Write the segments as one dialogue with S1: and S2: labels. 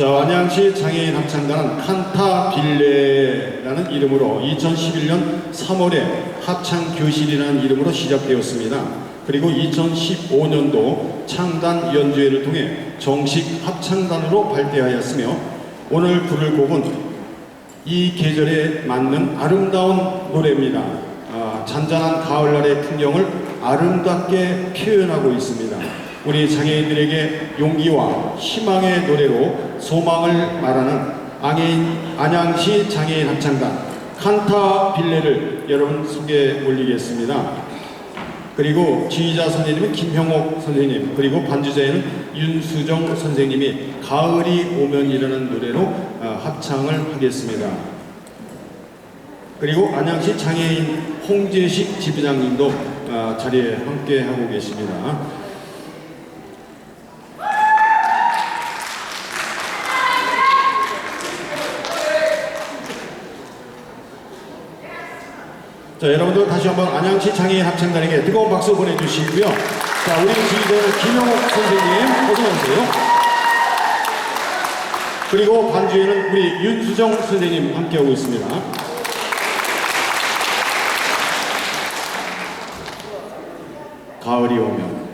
S1: 자, 안양시 장애인 합창단은 칸타 빌레라는 이름으로 2011년 3월에 합창 교실이라는 이름으로 시작되었습니다. 그리고 2015년도 창단 연주회를 통해 정식 합창단으로 발대하였으며 오늘 부를 곡은 이 계절에 맞는 아름다운 노래입니다. 아, 잔잔한 가을날의 풍경을 아름답게 표현하고 있습니다. 우리 장애인들에게 용기와 희망의 노래로 소망을 말하는 안양, 안양시 장애인 합창단 칸타 빌레를 여러분 소개해 올리겠습니다. 그리고 지휘자 선생님은 김형옥 선생님, 그리고 반주자에는 윤수정 선생님이 가을이 오면이라는 노래로 어, 합창을 하겠습니다. 그리고 안양시 장애인 홍재식 지부장님도 어, 자리에 함께 하고 계십니다. 자, 여러분들 다시 한번 안양시 장애인 합창단에게 뜨거운 박수 보내주시고요. 자, 우리 지휘자는 김영옥 선생님, 어서오세요. 그리고 반주에는 우리 윤수정 선생님 함께하고 있습니다. 가을이 오면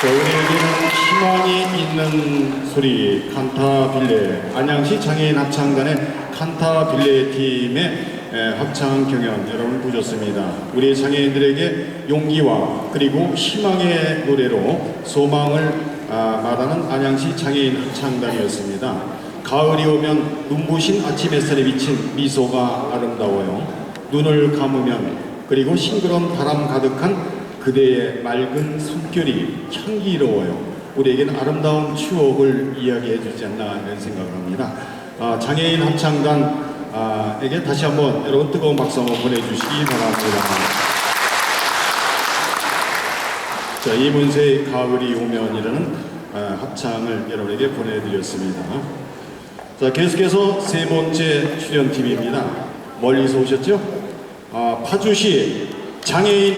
S1: 자, 우리에게는 희망이 있는 소리 칸타빌레 안양시 장애인 합창단의 칸타빌레 팀의 에, 합창 경연 여러분 보셨습니다. 우리 장애인들에게 용기와 그리고 희망의 노래로 소망을 아, 말하는 안양시 장애인 합창단이었습니다. 가을이 오면 눈부신 아침 햇살에 비친 미소가 아름다워요. 눈을 감으면 그리고 싱그러운 바람 가득한 그대의 맑은 숨결이 향기로워요. 우리에게는 아름다운 추억을 이야기해 주지 않나 이런 생각을 합니다. 아, 장애인 합창단에게 다시 한번 여러분 뜨거운 박수 한번 보내주시기 바랍니다. 자, 이문세의 가을이 오면이라는 아, 합창을 여러분에게 보내드렸습니다. 자, 계속해서 세 번째 출연팀입니다. 멀리서 오셨죠? 아, 파주시 장애인